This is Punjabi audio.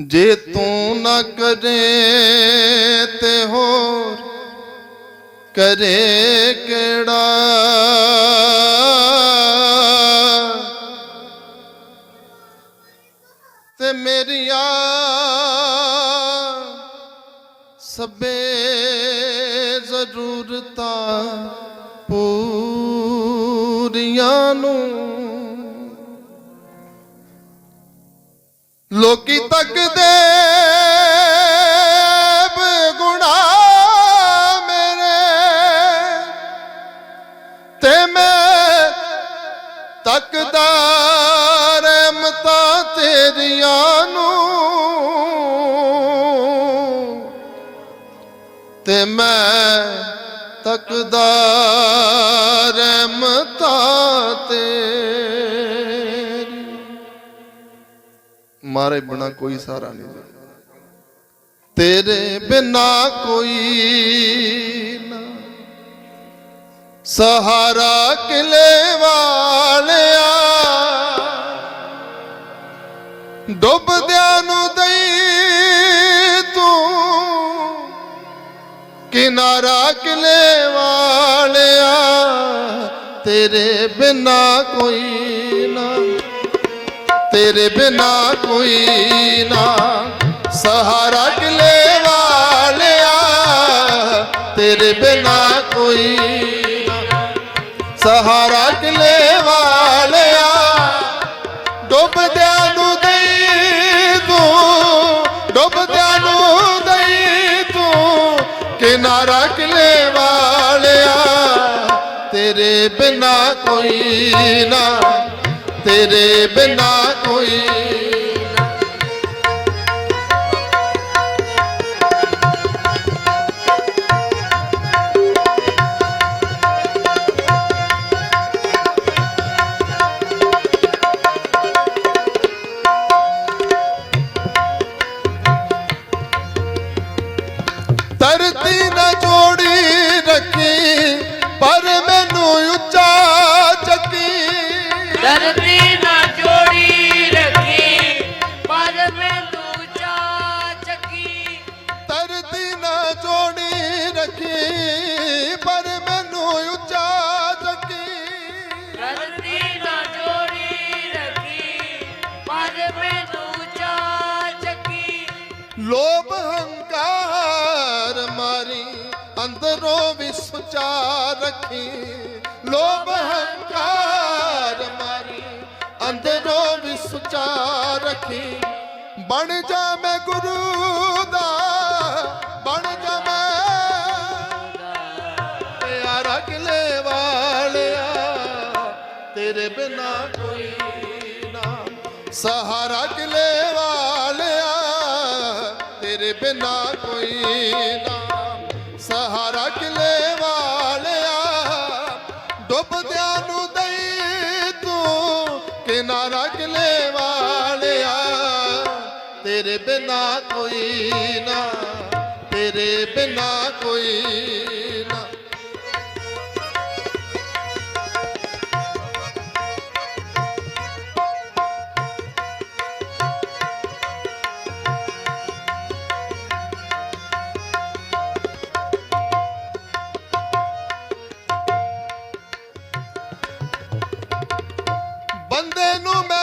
ਜੇ ਤੂੰ ਨਾ ਕਰੇ ਤੇ ਹੋਰ ਕਰੇ ਕਿਹੜਾ? ਤੇ ਮੇਰੀਆਂ ਸਭੇ ਜ਼ਰੂਰਤਾਂ ਪੂਰੀਆਂ ਨੂੰ ਲੋਕੀ ਤੱਕਦੇ ਗੁਣਾ ਮੇਰੇ। ਤੇ ਮੈਂ ਤੱਕਦਾ ਰਹਿਮਤਾਂ ਤੇਰੀਆਂ ਨੂੰ। ਤੇ ਮੈਂ ਤੱਕਦਾ ਰਹਿਮਤਾਂ ਤੇਰੀ ਮਾਰੇ ਬਿਨਾ ਕੋਈ ਸਹਾਰਾ ਨਹੀਂ ਤੇਰੇ ਬਿਨਾ ਕੋਈ ਨਾ। ਸਹਾਰਾ ਕਿਲੇ ਵਾਲਿਆ। ਡੁੱਬਦਿਆਂ ਨੂੰ ਦਈ ਤੂੰ। ਕਿਨਾਰਾ ਕਿਲੇ ਵਾਲਿਆ। ਤੇਰੇ ਬਿਨਾ ਕੋਈ ਤੇਰੇ ਬਿਨਾ ਕੋਈ ਨਾ। ਸਹਾਰਾ ਕਿਲੇ ਵਾਲਿਆ, ਤੇਰੇ ਬਿਨਾ ਕੋਈ ਨਾ। ਸਹਾਰਾ ਕਿਲੇ ਵਾਲਿਆ, ਡੁੱਬਦਿਆਂ ਨੂੰ ਦਈ ਤੂੰ, ਡੁੱਬਦਿਆਂ ਨੂੰ ਦਈ ਤੂੰ। ਕਿਨਾਰਾ ਕਿਲੇ ਵਾਲਿਆ, ਤੇਰੇ ਬਿਨਾ ਕੋਈ ਨਾ। ਤੇਰੇ ਬਿਨਾ ਕੋਈ ਧਰਤੀ ਨਾ ਜੋੜੀ ਰੱਖੀ ਪਰ ਮੈਂ ਲੋਭ ਹੰਕਾਰ ਮਾਰੀ, ਅੰਦਰੋਂ ਵੀ ਸੁਚਾ ਰੱਖੀ। ਲੋਭ ਹੰਕਾਰ ਮਾਰੀ, ਅੰਦਰੋਂ ਵੀ ਸੁਚਾ ਰੱਖੀ। ਬਣ ਜਾ ਮੈਂ ਗੁਰੂ ਦਾ, ਬਣ ਜਾ ਮੈਂ ਪਿਆਰਾ ਰਗਲੇ ਵਾਲਿਆ। ਤੇਰੇ ਬਿਨਾ ਕੋਈ ਨਾ। ਸਹਾਰਾ ਕਿਲੇ ਤੇਰੇ ਬਿਨਾ ਕੋਈ ਨਾ। ਸਹਾਰਾ ਕਿਲੇ ਵਾਲਿਆ, ਡੁੱਬਦਿਆਂ ਨੂੰ ਦਈ ਤੂੰ ਕਿਨਾਰਾ ਕਿਲੇ ਵਾਲਿਆ। ਤੇਰੇ ਬਿਨਾ ਕੋਈ ਨਾ, ਤੇਰੇ ਬਿਨਾ ਕੋਈ ਨਾ ਬੰਦੇ